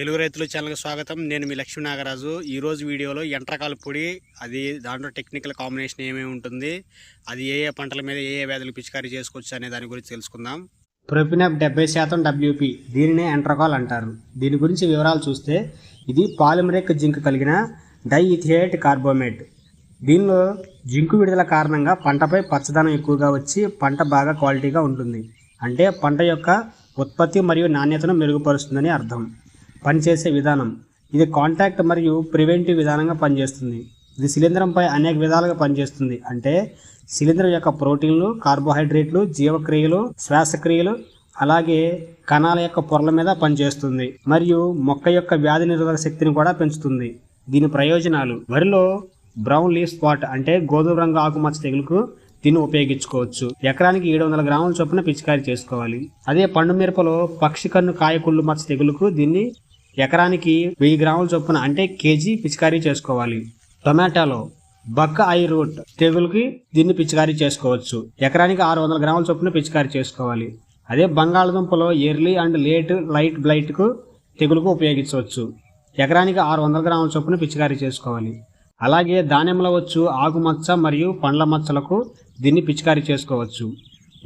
తెలుగు రైతులు ఛానల్కి స్వాగతం. నేను మీ లక్ష్మీ నాగరాజు. ఈరోజు వీడియోలో ఎంట్రకాల పొడి అది దాంట్లో టెక్నికల్ కాంబినేషన్ ఏమేమి ఉంటుంది అది ఏ ఏ పంటల మీద ఏ ఏ వ్యాధులు పిచికారీ చేసుకోవచ్చు అనే దాని గురించి తెలుసుకుందాం. ప్రొపినప్ డెబ్బై శాతం డబ్ల్యూపి దీనినే ఎంట్రకాల్ అంటారు. దీని గురించి వివరాలు చూస్తే ఇది పాలిమరిక్ జింక్ కలిగిన డైఇథియేట్ కార్బోమేట్. దీనిలో జింకు విడుదల కారణంగా పంటపై పచ్చదనం ఎక్కువగా వచ్చి పంట బాగా క్వాలిటీగా ఉంటుంది. అంటే పంట యొక్క ఉత్పత్తి మరియు నాణ్యతను మెరుగుపరుస్తుందని అర్థం. పనిచేసే విధానం. ఇది కాంటాక్ట్ మరియు ప్రివెంటివ్ విధానంగా పనిచేస్తుంది. ఇది శిలీంధ్రంపై అనేక విధాలుగా పనిచేస్తుంది. అంటే శిలీంధ్రం యొక్క ప్రోటీన్లు కార్బోహైడ్రేట్లు జీవక్రియలు శ్వాసక్రియలు అలాగే కణాల యొక్క పొరల మీద పనిచేస్తుంది. మరియు మొక్క యొక్క వ్యాధి నిరోధక శక్తిని కూడా పెంచుతుంది. దీని ప్రయోజనాలు. వరిలో బ్రౌన్ లీఫ్ స్పాట్ అంటే గోధుమ రంగు ఆకుమచ్చ తెగులుకు దీన్ని ఉపయోగించుకోవచ్చు. ఎకరానికి ఏడు వందల గ్రాముల చొప్పున పిచికారీ చేసుకోవాలి. అదే పండు మిరపలో పక్షి కన్ను కాయకుళ్ళు మచ్చ తెగులుకు దీన్ని ఎకరానికి వెయ్యి గ్రాముల చొప్పున అంటే కేజీ పిచికారీ చేసుకోవాలి. టొమాటోలో బక్క ఐ రూట్ తెగులుకి దీన్ని పిచికారీ చేసుకోవచ్చు. ఎకరానికి ఆరు వందల గ్రాముల చొప్పున పిచికారీ చేసుకోవాలి. అదే బంగాళదుంపలో ఎర్లీ అండ్ లేట్ లైట్ బ్లైట్కు తెగులుకు ఉపయోగించవచ్చు. ఎకరానికి ఆరు వందల గ్రాముల చొప్పున పిచికారీ చేసుకోవాలి. అలాగే దానిమ్మలో వచ్చు ఆకుమచ్చ మరియు పండ్ల మచ్చలకు దీన్ని పిచికారీ చేసుకోవచ్చు.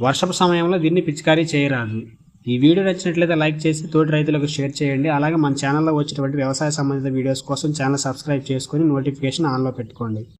వర్షపు సమయంలో దీన్ని పిచికారీ చేయరాదు. ఈ వీడియో నచ్చినట్లయితే లైక్ చేసి తోటి రైతులకు షేర్ చేయండి. అలాగే మన ఛానల్లో వచ్చేటువంటి వ్యవసాయ సంబంధిత వీడియోస్ కోసం ఛానల్ సబ్స్క్రైబ్ చేసుకొని నోటిఫికేషన్ ఆన్లో పెట్టుకోండి.